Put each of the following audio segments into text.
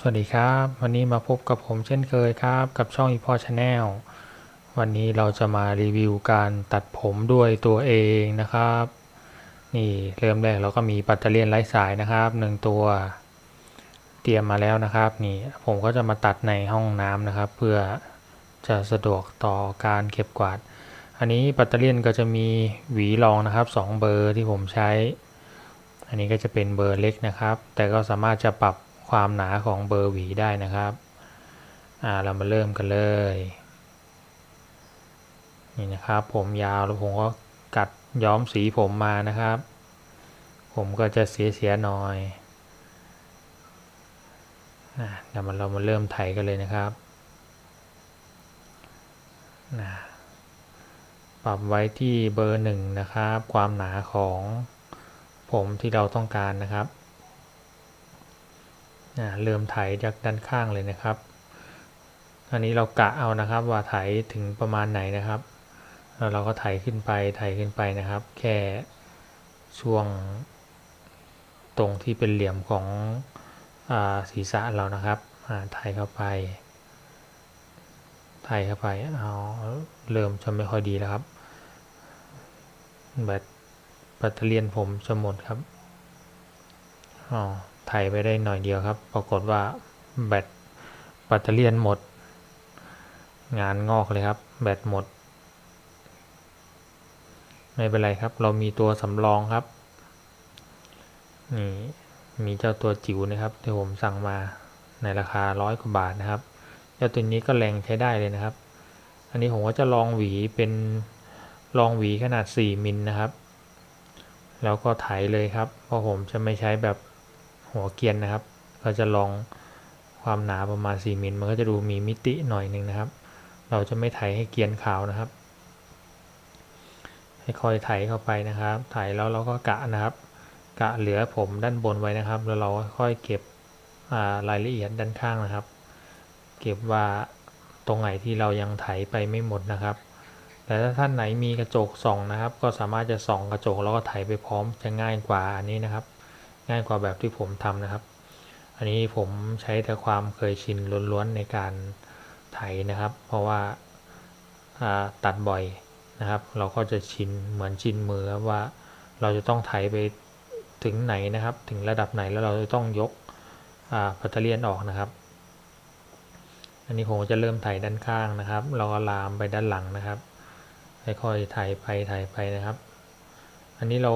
สวัสดีครับ วันนี้มาพบกับผมเช่นเคยครับ กับช่องอีพอชาแนลวันนี้เราจะมารีวิวการตัดผมด้วยตัวเองนะครับ นี่เริ่มแรกเราก็มีปัตเตอร์เลียนไร้สายนะครับหนึ่งตัวเตรียมมาแล้วนะครับ นี่ผมก็จะมาตัดในห้องน้ำนะครับ เพื่อจะสะดวกต่อการเก็บกวาด อันนี้ปัตเตอร์เลียนก็จะมีหวีรองนะครับสองเบอร์ที่ผมใช้ อันนี้ก็จะเป็นเบอร์เล็กนะครับ แต่ก็สามารถจะปรับ ความหนาของเบอร์หวีได้นะครับเรามาเริ่มกันเลย นี่นะครับ ผมยาวแล้วผมก็กัดย้อมสีผมมานะครับ ผมก็จะเสียเสียหน่อยนะเดี๋ยวมันเรามาเริ่มไถกันเลยนะครับนะปรับไว้ที่เบอร์หนึ่งนะครับ ความหนาของผมที่เราต้องการนะครับ เริ่มไถจากด้านข้างเลยนะครับอันนี้เรากะเอานะครับว่าไถถึงประมาณไหนนะครับแล้วเราก็ไถขึ้นไปไถขึ้นไปนะครับ แค่ช่วงตรงที่เป็นเหลี่ยมของอศีรษะเรานะครับไถเข้าไปไถเข้าไปเอาเริ่มจะไม่ค่อยดีแล้วครับแบตแบตเตอรี่ผมจะหมดครับอ๋อ ไถไปได้หน่อยเดียวครับ ปรากฏว่าแบตแบตเตอรี่หมด งานงอกเลยครับ แบตหมด ไม่เป็นไรครับ เรามีตัวสำรองครับ นี่มีเจ้าตัวจิ๋วนะครับที่ผมสั่งมาในราคาร้อยกว่าบาทนะครับ เจ้าตัวนี้ก็แรงใช้ได้เลยนะครับ อันนี้ผมก็จะลองหวีเป็นลองหวีขนาด 4 มิลนะครับ แล้วก็ไถเลยครับ เพราะผมจะไม่ใช้แบบ หัวเกียนนะครับก็จะลองความหนาประมาณ 4มิลมันก็จะดูมีมิติหน่อยหนึ่งนะครับ เราจะไม่ไถให้เกียนขาวนะครับ ให้คอยไถเข้าไปนะครับ ไถแล้วเราก็กะนะครับ กะเหลือผมด้านบนไว้นะครับ แล้วเราค่อยเก็บรายละเอียดด้านข้างนะครับ เก็บว่าตรงไหนที่เรายังไถไปไม่หมดนะครับ แต่ถ้าท่านไหนมีกระจกส่องนะครับ ก็สามารถจะส่องกระจกแล้วก็ไถไปพร้อมจะง่ายกว่าอันนี้นะครับ ง่ายกว่าแบบที่ผมทำนะครับ อันนี้ผมใช้แต่ความเคยชินล้วนๆในการไถนะครับ เพราะว่าตัดบ่อยนะครับ เราก็จะชินเหมือนชินมือว่าเราจะต้องไถไปถึงไหนนะครับ ถึงระดับไหนแล้วเราจะต้องยกปัตเตอร์เลียนออกนะครับ อันนี้ผมจะเริ่มไถด้านข้างนะครับ เราก็ลามไปด้านหลังนะครับค่อยๆไถไปไถไปนะครับ อันนี้เรา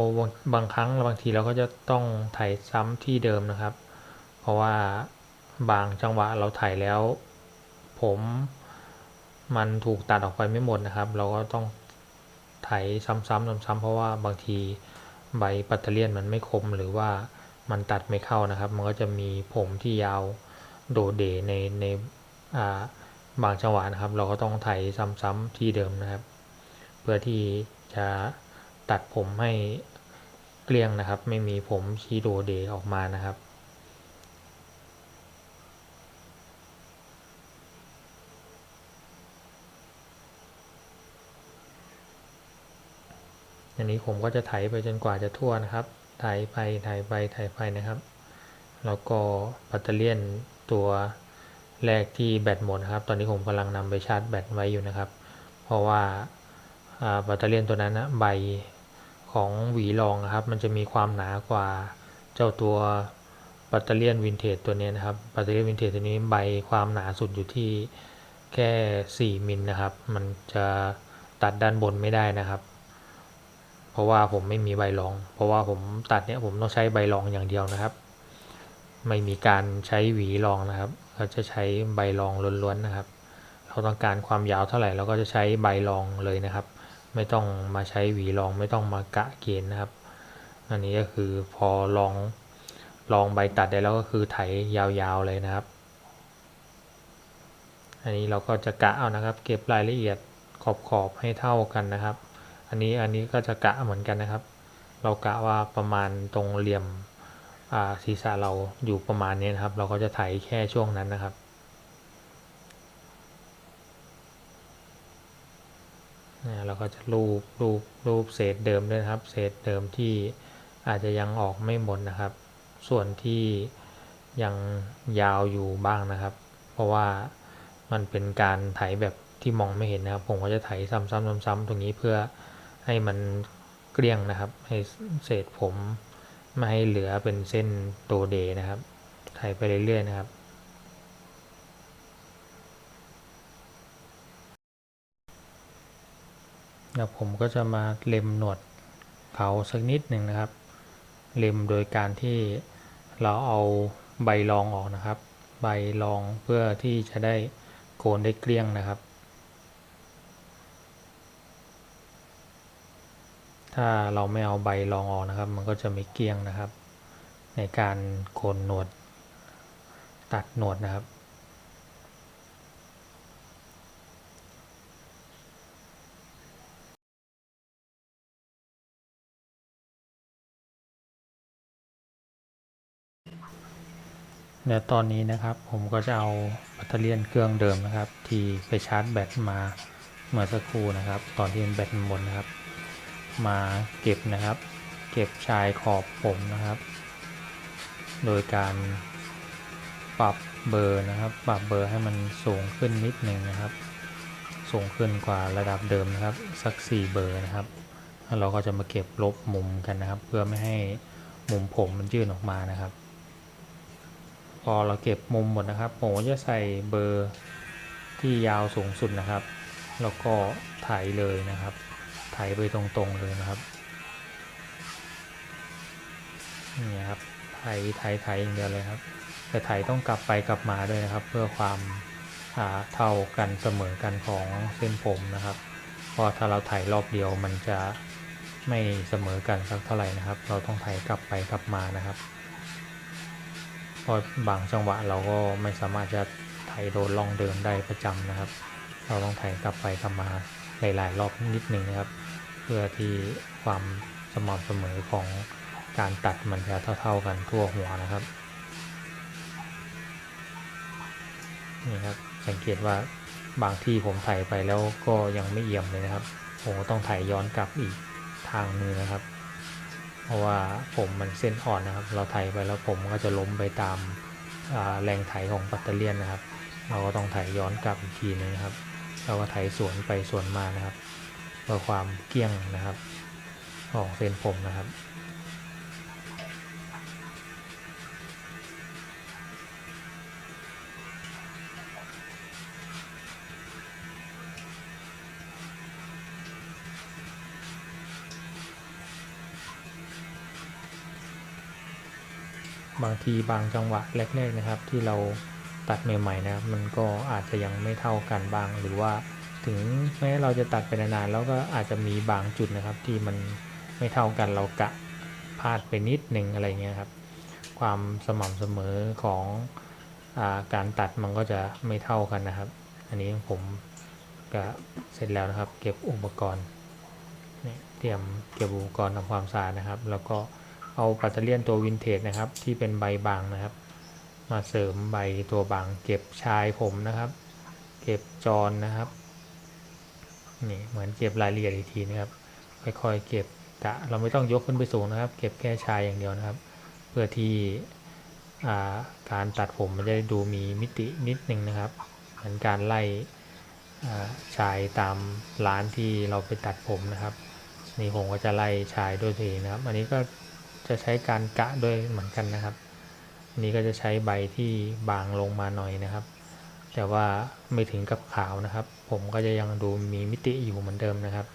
บางครั้งบางทีเราก็จะต้องถ่ายซ้ำที่เดิมนะครับ เพราะว่าบางจังหวะเราถ่ายแล้ว ผมมันถูกตัดออกไปไม่หมดนะครับ เราก็ต้องถ่ายซ้ำๆซ้ำๆเพราะว่าบางทีใบปัตเตอร์เลียนมันไม่คมหรือว่ามันตัดไม่เข้านะครับ มันก็จะมีผมที่ยาวโดดเดในในบางจังหวะนะครับ เราก็ต้องถ่ายซ้ำๆที่เดิมนะครับ เพื่อที่จะ ตัดผมให้เกลี้ยงนะครับ ไม่มีผมชีโดเดออกมานะครับ อันนี้ผมก็จะไถไปจนกว่าจะทั่วนะครับ ไถไปไถไปไถไปนะครับ แล้วก็ปัตเตอร์เลียนตัวแรกที่แบตหมดนะครับ ตอนนี้ผมกำลังนำไปชาร์จแบตไว้อยู่นะครับ เพราะว่า ปัตเตอรเลียนตัวนั้นนะใบของหวีรองนะครับ มันจะมีความหนากว่าเจ้าตัวปัตเตอรเลียนวินเทจตัวนี้นะครับปัตเตอรเลียนวินเทจตัวนี้ใบความหนาสุดอยู่ที่แค่ 4มิลนะครับ มันจะตัดด้านบนไม่ได้นะครับ เพราะว่าผมไม่มีใบรอง เพราะว่าผมตัดเนี้ยผมต้องใช้ใบรองอย่างเดียวนะครับ ไม่มีการใช้หวีรองนะครับ เราจะใช้ใบรองล้วนๆนะครับ เราต้องการความยาวเท่าไหร่เราก็จะใช้ใบรองเลยนะครับ ไม่ต้องมาใช้หวีรองไม่ต้องมากะเกณฑ์นะครับ อันนี้ก็คือพอลองลองใบตัดได้แล้วก็คือไถยาวๆเลยนะครับ อันนี้เราก็จะกะเอานะครับ เก็บรายละเอียดขอบๆให้เท่ากันนะครับ อันนี้อันนี้ก็จะกะเหมือนกันนะครับ เรากะว่าประมาณตรงเหลี่ยมศีรษะเราอยู่ประมาณนี้นะครับ เราก็จะไถแค่ช่วงนั้นนะครับ เราก็จะรูปรูปรูปเศษเดิมด้วยครับ เศษเดิมที่อาจจะยังออกไม่หมดนะครับ ส่วนที่ยังยาวอยู่บ้างนะครับ เพราะว่ามันเป็นการไถแบบที่มองไม่เห็นนะครับ ผมก็จะไถซ้ำๆซ้ำๆตรงนี้เพื่อให้มันเกลี้ยงนะครับ ให้เศษผมไม่ให้เหลือเป็นเส้นโตเดนะครับ ไถไปเรื่อยๆนะครับ เดี๋ยวผมก็จะมาเล็มหนวดเขาสักนิดหนึ่งนะครับ เล็มโดยการที่เราเอาใบรองออกนะครับ ใบรองเพื่อที่จะได้โกนได้เกลี้ยงนะครับ ถ้าเราไม่เอาใบรองออกนะครับ มันก็จะไม่เกลี้ยงนะครับ ในการโกนหนวดตัดหนวดนะครับ เดี๋ยวตอนนี้นะครับผมก็จะเอาแบตเตอรี่เครื่องเดิมนะครับ ที่ไปชาร์จแบตมาเมื่อสักครู่นะครับ ตอนที่มันแบตมันหมดนะครับ มาเก็บนะครับ เก็บชายขอบผมนะครับ โดยการปรับเบอร์นะครับ ปรับเบอร์ให้มันสูงขึ้นนิดหนึ่งนะครับ สูงขึ้นกว่าระดับเดิมนะครับ สัก 4 เบอร์นะครับแล้วเราก็จะมาเก็บลบมุมกันนะครับ เพื่อไม่ให้มุมผมมันยื่นออกมานะครับ พอเราเก็บมุมหมดนะครับผมจะใส่เบอร์ที่ยาวสูงสุดนะครับ แล้วก็ไถเลยนะครับไถไปตรงๆเลยนะครับนี่ครับไถไถไถอย่างเดียวเลยครับแต่ไถต้องกลับไปกลับมาด้วยนะครับ เพื่อความเท่ากันเสมอกันของเส้นผมนะครับเพราะถ้าเราไถรอบเดียวมันจะไม่เสมอกันสักเท่าไหร่นะครับ เราต้องไถกลับไปกลับมานะครับ เพราะบางจังหวะเราก็ไม่สามารถจะไถโดนล่องเดิมได้ประจำนะครับ เราต้องไถกลับไปกลับมาหลายๆรอบนิดนึงนะครับ เพื่อที่ความสม่ำเสมอของการตัดมันจะเท่า ๆกันทั่วหัวนะครับนี่ครับสังเกตว่าบางที่ผมไถไปแล้วก็ยังไม่เอี่ยมเลยนะครับผมต้องไถย้อนกลับอีกทางนึงนะครับ เพราะว่าผมมันเส้นอ่อนนะครับ เราไถไปแล้วผมก็จะล้มไปตามแรงไถของปัตเตอร์เลียนนะครับ เราก็ต้องไถย้อนกลับอีกทีนึงนะครับ เราก็ไถสวนไปสวนมานะครับเพื่อความเกี้ยงนะครับ ของเส้นผมนะครับ บางทีบางจังหวะแรกๆนะครับ ที่เราตัดใหม่ๆนะครับ มันก็อาจจะยังไม่เท่ากันบาง หรือว่าถึงแม้เราจะตัดไปนานๆแล้วก็อาจจะมีบางจุดนะครับ ที่มันไม่เท่ากันเรากะพลาดไปนิดหนึ่งอะไรเงี้ยครับ ความสม่ำเสมอของอาการตัดมันก็จะไม่เท่ากันนะครับ อันนี้ผมก็เสร็จแล้วนะครับ เก็บอุปกรณ์เนี่ยเตรียมเก็บอุปกรณ์ทำความสะอาดนะครับ แล้วก็ เอาปัตเตเลียนตัววินเทจนะครับ ที่เป็นใบบางนะครับ มาเสริมใบตัวบาง เก็บชายผมนะครับ เก็บจอนนะครับนี่เหมือนเก็บรายละเอียดอีกทีนะครับค่อยๆเก็บกะเราไม่ต้องยกขึ้นไปสูงนะครับ เก็บแค่ชายอย่างเดียวนะครับ เพื่อที่การตัดผมมันจะดูมีมิตินิดนึงนะครับเหมือนการไล่ชายตามร้านที่เราไปตัดผมนะครับ นี่ผมก็จะไล่ชายด้วยตัวเองนะครับ อันนี้ก็ จะใช้การกะด้วยเหมือนกันนะครับ นี่ก็จะใช้ใบที่บางลงมาหน่อยนะครับ แต่ว่าไม่ถึงกับขาวนะครับ ผมก็จะยังดูมีมิติอยู่เหมือนเดิมนะครับ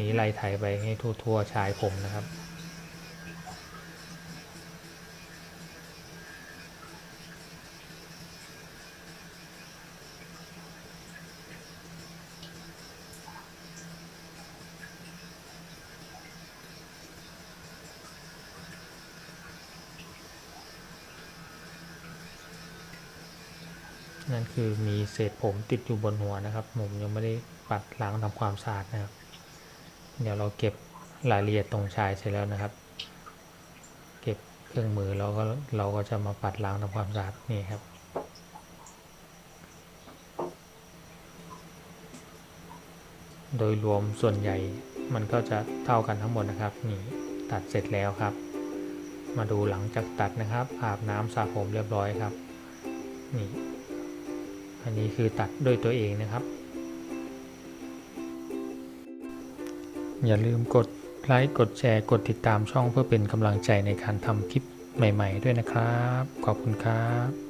นี้ไล่ถ่ายไปให้ทั่วๆชายผมนะครับ นั่นคือมีเศษผมติดอยู่บนหัวนะครับผมยังไม่ได้ปัดล้างทำความสะอาดนะครับ เดี๋ยวเราเก็บรายละเอียดตรงชายเสร็จแล้วนะครับ เก็บเครื่องมือเราก็เราก็จะมาปัดล้างทำความสะอาดนี่ครับโดยรวมส่วนใหญ่มันก็จะเท่ากันทั้งหมดนะครับนี่ตัดเสร็จแล้วครับ มาดูหลังจากตัดนะครับอาบน้ำสระผมเรียบร้อยครับนี่ อันนี้คือตัดด้วยตัวเองนะครับ อย่าลืมกดไลค์กดแชร์กดติดตามช่องเพื่อเป็นกำลังใจในการทำคลิปใหม่ ๆ ด้วยนะครับ ขอบคุณครับ